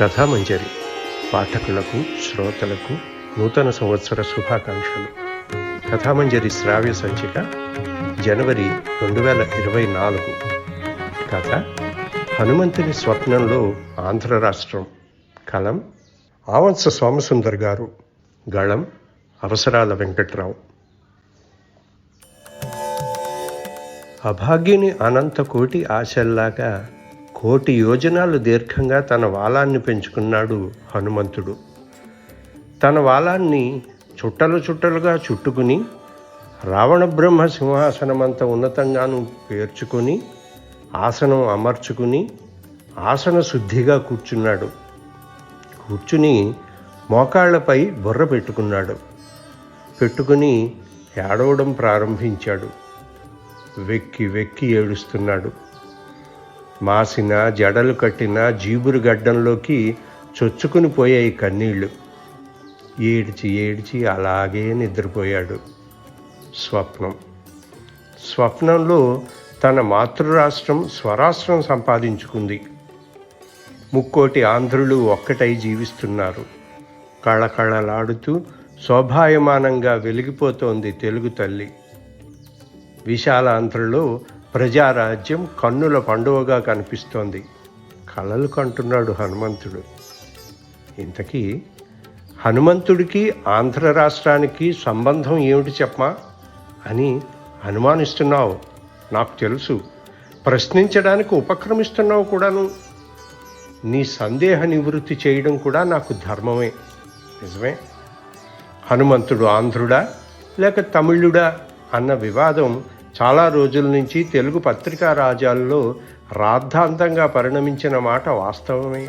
కథామంజరి పాఠకులకు శ్రోతలకు నూతన సంవత్సర శుభాకాంక్షలు. కథామంజరి శ్రావ్య సంచిక జనవరి రెండు వేల ఇరవై నాలుగు. కథ హనుమంతుని స్వప్నంలో ఆంధ్ర రాష్ట్రం. కలం ఆవంస సోమసుందర్ గారు. గళం అవసరాల వెంకట్రావు. అభాగ్యుని అనంత కోటి ఆశల్లాగా కోటి యోజనాలు దీర్ఘంగా తన వాలాన్ని పెంచుకున్నాడు హనుమంతుడు. తన వాలాన్ని చుట్టలు చుట్టలుగా చుట్టుకుని రావణ బ్రహ్మ సింహాసనమంత ఉన్నతంగాను పేర్చుకొని ఆసనం అమర్చుకుని ఆసన శుద్ధిగా కూర్చున్నాడు. కూర్చుని మోకాళ్ళపై బుర్ర పెట్టుకున్నాడు. పెట్టుకుని ఏడవడం ప్రారంభించాడు. వెక్కి వెక్కి ఏడుస్తున్నాడు. మాసిన జడలు కట్టిన జీబురు గడ్డంలోకి చొచ్చుకుని పోయాయి కన్నీళ్ళు. ఏడ్చి ఏడ్చి అలాగే నిద్రపోయాడు స్వప్నం. స్వప్నంలో తన మాతృరాష్ట్రం స్వరాష్ట్రం సంపాదించుకుంది. ముక్కోటి ఆంధ్రులు ఒక్కటై జీవిస్తున్నారు. కళకళలాడుతూ శోభాయమానంగా వెలిగిపోతోంది తెలుగు తల్లి. విశాలాంధ్రలో ప్రజారాజ్యం కన్నుల పండువగా కనిపిస్తోంది. కలలు కంటున్నాడు హనుమంతుడు. ఇంతకీ హనుమంతుడికి ఆంధ్ర రాష్ట్రానికి సంబంధం ఏమిటి చెప్పమా? అని అనుమానిస్తున్నావు. నాకు తెలుసు. ప్రశ్నించడానికి ఉపక్రమిస్తున్నావు కూడాను. నీ సందేహ నివృత్తి చేయడం కూడా నాకు ధర్మమే. నిజమే? హనుమంతుడు ఆంధ్రుడా లేక తమిళుడా అన్న వివాదం చాలా రోజుల నుంచి తెలుగు పత్రికా రాజ్యాల్లో రాద్ధాంతంగా పరిణమించిన మాట వాస్తవమే.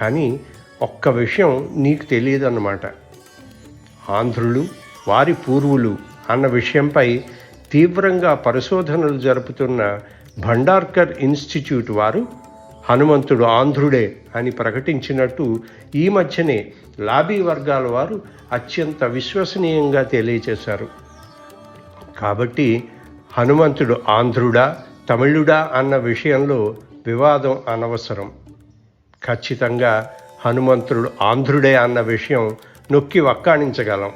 కానీ ఒక్క విషయం నీకు తెలియదన్నమాట. ఆంధ్రులు వారి పూర్వులు అన్న విషయంపై తీవ్రంగా పరిశోధనలు జరుపుతున్న భండార్కర్ ఇన్స్టిట్యూట్ వారు హనుమంతుడు ఆంధ్రుడే అని ప్రకటించినట్టు ఈ మధ్యనే లాబీ వర్గాల వారు అత్యంత విశ్వసనీయంగా తెలియచేశారు. కాబట్టి హనుమంతుడు ఆంధ్రుడా తమిళుడా అన్న విషయంలో వివాదం అనవసరం. ఖచ్చితంగా హనుమంతుడు ఆంధ్రుడే అన్న విషయం నొక్కి వక్కాణించగలం.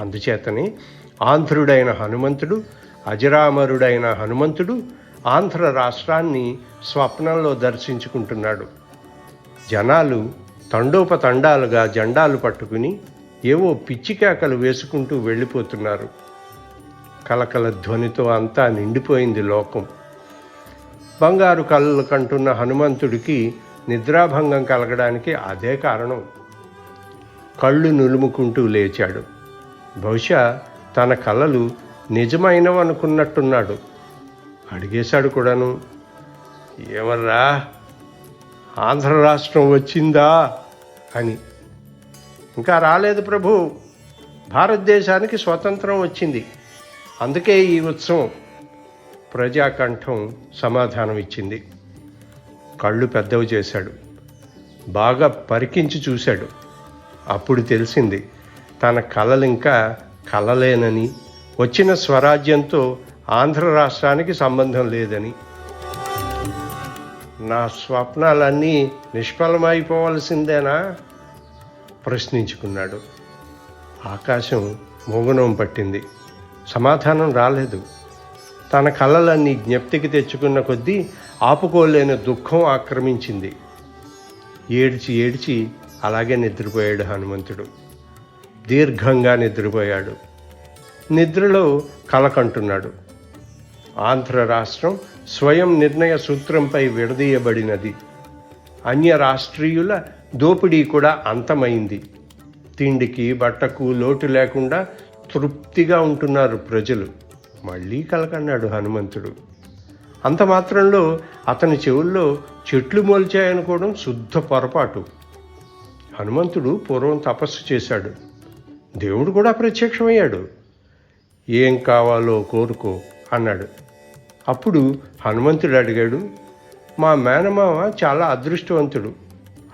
అందుచేతనే ఆంధ్రుడైన హనుమంతుడు అజరామరుడైన హనుమంతుడు ఆంధ్ర రాష్ట్రాన్ని స్వప్నంలో దర్శించుకుంటున్నాడు. జనాలు తండోపతండాలుగా జెండాలు పట్టుకుని ఏవో పిచ్చికేకలు వేసుకుంటూ వెళ్ళిపోతున్నారు. కలకల ధ్వనితో అంతా నిండిపోయింది లోకం. బంగారు కళ్ళు కంటున్న హనుమంతుడికి నిద్రాభంగం కలగడానికి అదే కారణం. కళ్ళు నులుముకుంటూ లేచాడు. బహుశా తన కలలు నిజమైనవనుకున్నట్టున్నాడు. అడిగేశాడు కూడాను. ఏమర్రా ఆంధ్ర రాష్ట్రం వచ్చిందా? అని. ఇంకా రాలేదు ప్రభు. భారతదేశానికి స్వతంత్రం వచ్చింది. అందుకే ఈ ఉత్సవం ప్రజాకంఠం సమాధానం ఇచ్చింది కళ్ళు పెద్దవి చేశాడు. బాగా పరికించి చూశాడు. అప్పుడు తెలిసింది తన కలలు ఇంకా కలలేనని వచ్చిన స్వరాజ్యంతో ఆంధ్ర రాష్ట్రానికి సంబంధం లేదని. నా స్వప్నాలన్నీ నిష్ఫలమైపోవలసిందేనా? ప్రశ్నించుకున్నాడు. ఆకాశం మోగునం పట్టింది. సమాధానం రాలేదు. తన కళ్ళలన్నీ జ్ఞప్తికి తెచ్చుకున్న కొద్దీ ఆపుకోలేని దుఃఖం ఆక్రమించింది. ఏడ్చి ఏడ్చి అలాగే నిద్రపోయాడు హనుమంతుడు. దీర్ఘంగా నిద్రపోయాడు. నిద్రలో కలకంటున్నాడు. ఆంధ్ర రాష్ట్రం స్వయం నిర్ణయ సూత్రంపై విడదీయబడినది. అన్య రాష్ట్రీయుల దోపిడీ కూడా అంతమైంది. తిండికి బట్టకు లోటు లేకుండా తృప్తిగా ఉంటున్నారు ప్రజలు. మళ్ళీ కలకన్నాడు హనుమంతుడు. అంత మాత్రంలో అతని చెవుల్లో చెట్లు మొలిచాయనుకోవడం శుద్ధ పొరపాటు. హనుమంతుడు పూర్వం తపస్సు చేశాడు. దేవుడు కూడా ప్రత్యక్షమయ్యాడు. ఏం కావాలో కోరుకో అన్నాడు. అప్పుడు హనుమంతుడు అడిగాడు మా మేనమామ చాలా అదృష్టవంతుడు.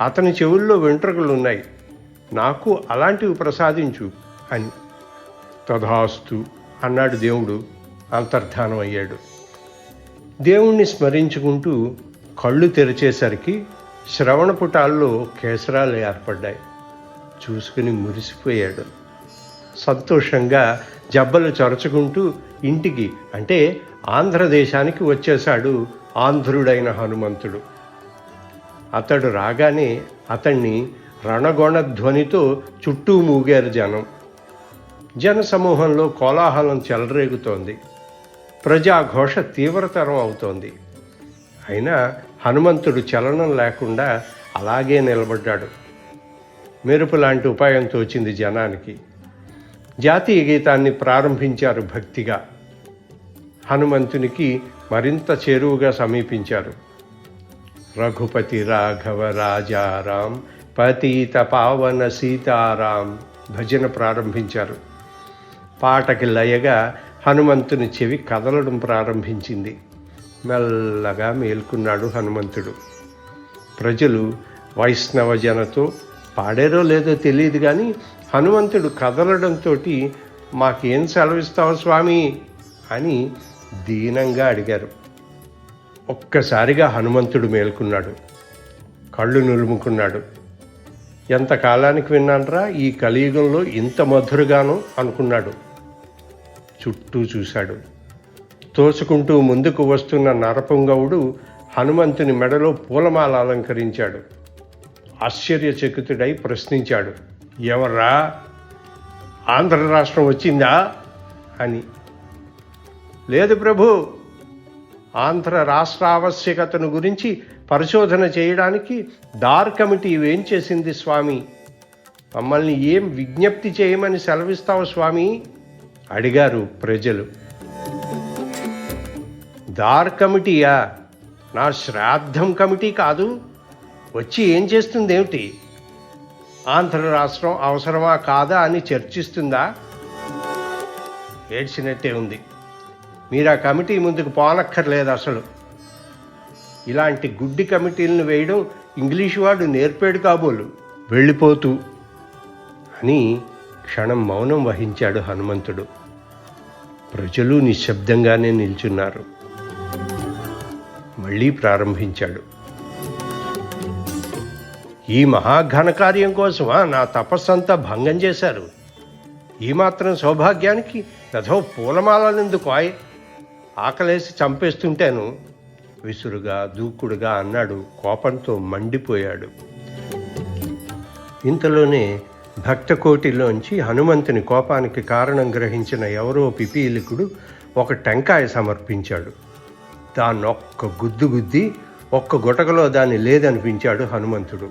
అతని చెవుల్లో వెంట్రుకలు ఉన్నాయి నాకు అలాంటివి ప్రసాదించు అని. తథాస్తు అన్నాడు దేవుడు అంతర్ధానం అయ్యాడు. దేవుణ్ణి స్మరించుకుంటూ కళ్ళు తెరిచేసరికి శ్రవణపుటాల్లో కేసరాలు ఏర్పడ్డాయి. చూసుకుని మురిసిపోయాడు. సంతోషంగా జబ్బలు చొరచుకుంటూ ఇంటికి అంటే ఆంధ్రదేశానికి వచ్చేశాడు ఆంధ్రుడైన హనుమంతుడు. అతడు రాగానే అతన్ని రణగొణ ధ్వనితో చుట్టూ మూగారు జనం. జనసమూహంలో కోలాహలం చెలరేగుతోంది. ప్రజాఘోష తీవ్రతరం అవుతోంది. అయినా హనుమంతుడు చలనం లేకుండా అలాగే నిలబడ్డాడు. మెరుపు లాంటి ఉపాయం తోచింది జనానికి. జాతీయ గీతాన్ని ప్రారంభించారు భక్తిగా. హనుమంతునికి మరింత చేరువుగా సమీపించారు. రఘుపతి రాఘవ రాజారాం పతీత పావన సీతారాం భజన ప్రారంభించారు. పాటకి లయగా హనుమంతుని చెవి కదలడం ప్రారంభించింది. మెల్లగా మేల్కున్నాడు హనుమంతుడు. ప్రజలు వైష్ణవ జనతో పాడారో లేదో తెలియదు కానీ హనుమంతుడు కదలడంతో మాకేం సెలవిస్తావు స్వామి అని దీనంగా అడిగారు. ఒక్కసారిగా హనుమంతుడు మేల్కున్నాడు. కళ్ళు నులుముకున్నాడు. ఎంతకాలానికి విన్నాన్రా ఈ కలియుగంలో ఇంత మధురగాను అనుకున్నాడు. చుట్టూ చూశాడు. తోసుకుంటూ ముందుకు వస్తున్న నరపుంగవుడు హనుమంతుని మెడలో పూలమాల అలంకరించాడు. ఆశ్చర్యచకితుడై ప్రశ్నించాడు ఎవరా ఆంధ్ర రాష్ట్రం వచ్చిందా? అని. లేదు ప్రభు ఆంధ్ర రాష్ట్ర ఆవశ్యకతను గురించి పరిశోధన చేయడానికి దార్ కమిటీ ఏం చేసింది స్వామి? మమ్మల్ని ఏం విజ్ఞప్తి చేయమని సెలవిస్తావు స్వామి? అడిగారు ప్రజలు. దార్ కమిటీయా? నా శ్రాద్ధం కమిటీ కాదు. వచ్చి ఏం చేస్తుంది ఏమిటి ఆంధ్ర రాష్ట్రం అవసరమా కాదా అని చర్చిస్తుందా? ఏడ్చినట్టే ఉంది. మీరు ఆ కమిటీ ముందుకు పోనక్కర్లేదు అసలు. ఇలాంటి గుడ్డి కమిటీలను వేయడం ఇంగ్లీషు వాడు నేర్పాడు కాబోలు. వెళ్ళిపోతూ అని క్షణం మౌనం వహించాడు హనుమంతుడు. ప్రజలు నిశ్శబ్దంగానే నిల్చున్నారు. మళ్ళీ ప్రారంభించాడు. ఈ మహాఘనకార్యం కోసమా నా తపస్సంతా భంగం చేశారు? ఈ మాత్రం సౌభాగ్యానికి రథో పూలమాలనెందుకు ఆయ్? ఆకలేసి చంపేస్తుంటాను? విసురుగా దూకుడుగా అన్నాడు. కోపంతో మండిపోయాడు. ఇంతలోనే భక్తకోటిలోంచి హనుమంతుని కోపానికి కారణం గ్రహించిన ఎవరో పిపీలికుడు ఒక టెంకాయ సమర్పించాడు. దాన్నొక్క గుద్దు గుద్ది ఒక్క గుటకలో దాన్ని లేదనిపించాడు హనుమంతుడు.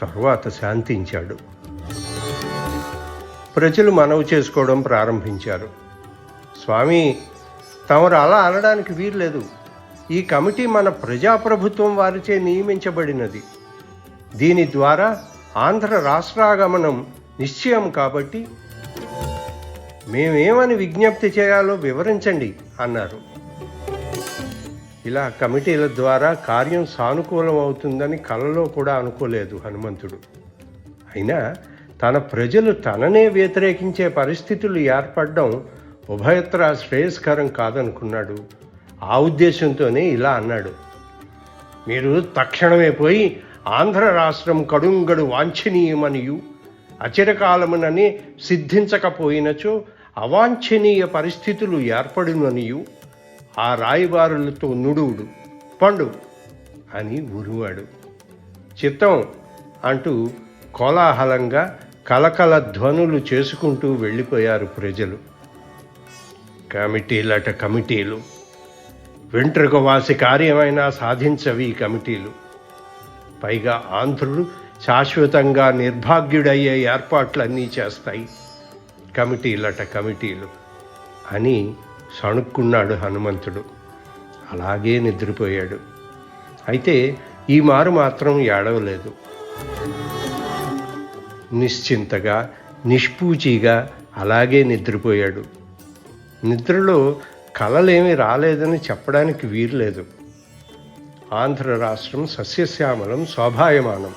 తరువాత శాంతించాడు. ప్రజలు మనవి చేసుకోవడం ప్రారంభించారు. స్వామి తమరు అలా అనడానికి వీర్లేదు ఈ కమిటీ మన ప్రజాప్రభుత్వం వారిచే నియమించబడినది. దీని ద్వారా ఆంధ్ర రాష్ట్రాగమనం నిశ్చయం కాబట్టి మేమేమని విజ్ఞప్తి చేయాలో వివరించండి అన్నారు. ఇలా కమిటీల ద్వారా కార్యం సానుకూలం అవుతుందని కలలో కూడా అనుకోలేదు హనుమంతుడు. అయినా తన ప్రజలు తననే వ్యతిరేకించే పరిస్థితులు ఏర్పడడం ఉభయత్ర శ్రేయస్కరం కాదనుకున్నాడు. ఆ ఉద్దేశంతోనే ఇలా అన్నాడు. మీరు తక్షణమే పోయి ఆంధ్ర రాష్ట్రం కడుంగడు వాంఛనీయమనియు. అచిరకాలముననే సిద్ధించకపోయినచో అవాంఛనీయ పరిస్థితులు ఏర్పడుననియు. ఆ రాయిబారులతో నుడువుడు పండు అని ఉరువాడు చిత్తం అంటూ కోలాహలంగా కలకల ధ్వనులు చేసుకుంటూ వెళ్ళిపోయారు ప్రజలు. కమిటీలట కమిటీలు. వెంట్రుక వాసి కార్యమైనా సాధించవి ఈ కమిటీలు. పైగా ఆంధ్రుడు శాశ్వతంగా నిర్భాగ్యుడయ్యే ఏర్పాట్లన్నీ చేస్తాయి. కమిటీలట కమిటీలు అని సణుక్కున్నాడు హనుమంతుడు. అలాగే నిద్రపోయాడు. అయితే ఈ మారు మాత్రం ఏడవలేదు. నిశ్చింతగా నిష్పూచిగా అలాగే నిద్రపోయాడు. నిద్రలో కలలేమి రాలేదని చెప్పడానికి వీర్లేదు ఆంధ్ర రాష్ట్రం సస్యశ్యామలం శోభాయమానం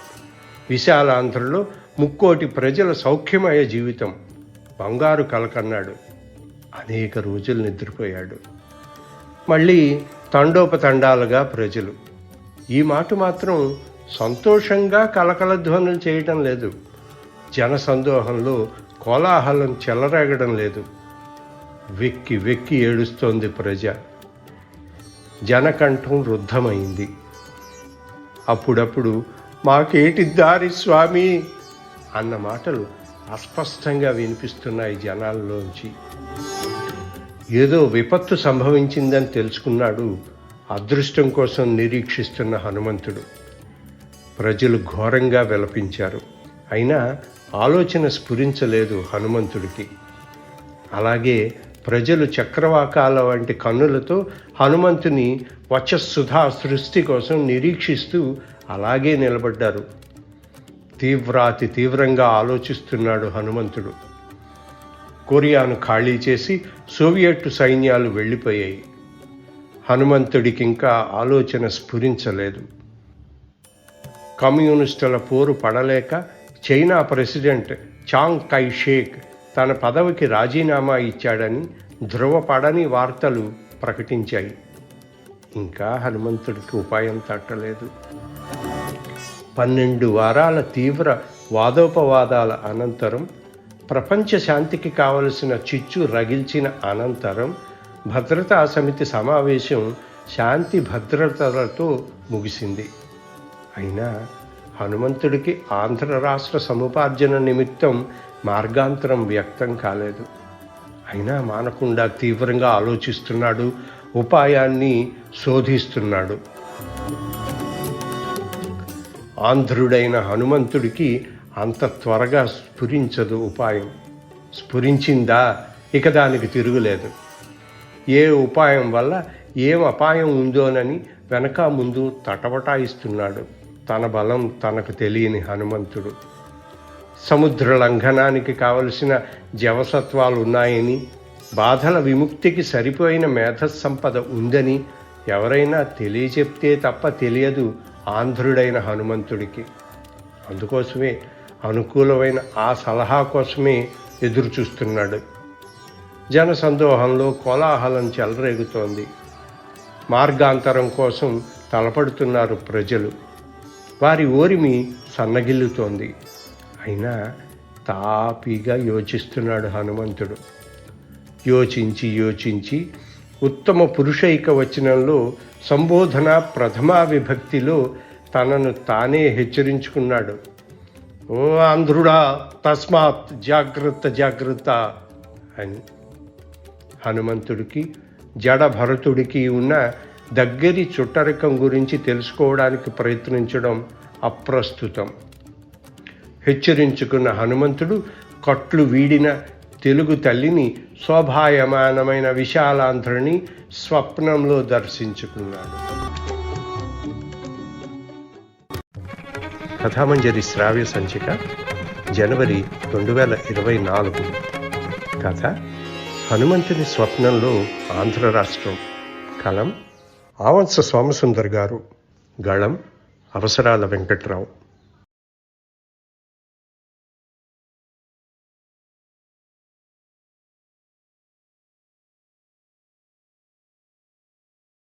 విశాలాంధ్రలో ముక్కోటి ప్రజల సౌఖ్యమయ జీవితం. బంగారు కలకన్నాడు. అనేక రోజులు నిద్రపోయాడు. మళ్ళీ తండోపతండాలుగా ప్రజలు. ఈ మాట మాత్రం సంతోషంగా కలకలధ్వనులు చేయటం లేదు. జన సందోహంలో కోలాహలం చెలరేగడం లేదు. వెక్కి వెక్కి ఏడుస్తోంది ప్రజ. జనకంఠం రుద్ధమైంది అప్పుడప్పుడు మాకేటి దారి స్వామి? అన్న మాటలు అస్పష్టంగా వినిపిస్తున్నాయి జనాల్లోంచి. ఏదో విపత్తు సంభవించిందని తెలుసుకున్నాడు అదృష్టం కోసం నిరీక్షిస్తున్న హనుమంతుడు. ప్రజలు ఘోరంగా విలపించారు. అయినా ఆలోచన స్ఫురించలేదు హనుమంతుడికి. అలాగే ప్రజలు చక్రవాకాల వంటి కన్నులతో హనుమంతుని వచస్సుధా సృష్టి కోసం నిరీక్షిస్తూ అలాగే నిలబడ్డారు. తీవ్రాతి తీవ్రంగా ఆలోచిస్తున్నాడు హనుమంతుడు. కొరియాను ఖాళీ చేసి సోవియట్ సైన్యాలు వెళ్ళిపోయాయి. హనుమంతుడికి ఇంకా ఆలోచన స్ఫురించలేదు. కమ్యూనిస్టుల పోరు పడలేక చైనా ప్రెసిడెంట్ చాంగ్ కైషేక్ తన పదవికి రాజీనామా ఇచ్చాడని ధృవపడని వార్తలు ప్రకటించాయి. ఇంకా హనుమంతుడికి ఉపాయం తట్టలేదు. పన్నెండు వారాల తీవ్ర వాదోపవాదాల అనంతరం ప్రపంచ శాంతికి కావలసిన చిచ్చు రగిల్చిన అనంతరం భద్రతా సమితి సమావేశం శాంతి భద్రతలతో ముగిసింది. అయినా హనుమంతుడికి ఆంధ్ర రాష్ట్ర సముపార్జన నిమిత్తం మార్గాంతరం వ్యక్తం కాలేదు. అయినా మానకుండా తీవ్రంగా ఆలోచిస్తున్నాడు ఉపాయాన్ని శోధిస్తున్నాడు. ఆంధ్రుడైన హనుమంతుడికి అంత త్వరగా స్ఫురించదు ఉపాయం. స్ఫురించిందా ఇక దానికి తిరుగులేదు. ఏ ఉపాయం వల్ల ఏం అపాయం ఉందోనని వెనక ముందు తటవటాయిస్తున్నాడు. తన బలం తనకు తెలియని హనుమంతుడు. సముద్ర లంఘనానికి కావలసిన జవసత్వాలు ఉన్నాయని బాధల విముక్తికి సరిపోయిన మేధస్సంపద ఉందని ఎవరైనా తెలియచెప్తే తప్ప తెలియదు ఆంధ్రుడైన హనుమంతుడికి. అందుకోసమే అనుకూలమైన ఆ సలహా కోసమే ఎదురు చూస్తున్నాడు జన సందోహంలో కోలాహలం చెలరేగుతోంది. మార్గాంతరం కోసం తలపడుతున్నారు ప్రజలు. వారి ఓరిమి సన్నగిల్లుతోంది. అయినా తాపీగా యోచిస్తున్నాడు హనుమంతుడు. యోచించి యోచించి ఉత్తమ పురుషైక వచనంలో సంబోధన ప్రథమా విభక్తిలో తనను తానే హెచ్చరించుకున్నాడు. ఓ ఆంధ్రుడా తస్మాత్ జాగ్రత్త జాగ్రత్త అని. హనుమంతుడికి జడ భరతుడికి ఉన్న దగ్గరి చుట్టరికం గురించి తెలుసుకోవడానికి ప్రయత్నించడం అప్రస్తుతం. హెచ్చరించుకున్న హనుమంతుడు కట్లు వీడిన తెలుగు తల్లిని శోభాయమానమైన విశాలాంధ్రుని స్వప్నంలో దర్శించుకున్నాడు. కథామంజరి శ్రావ్య సంచిక జనవరి రెండు వేల ఇరవై నాలుగు. కథ హనుమంతుని స్వప్నంలో ఆంధ్ర రాష్ట్రం. కలం ఆవంస సోమసుందర్ గారు గళం అవసరాల వెంకట్రావు.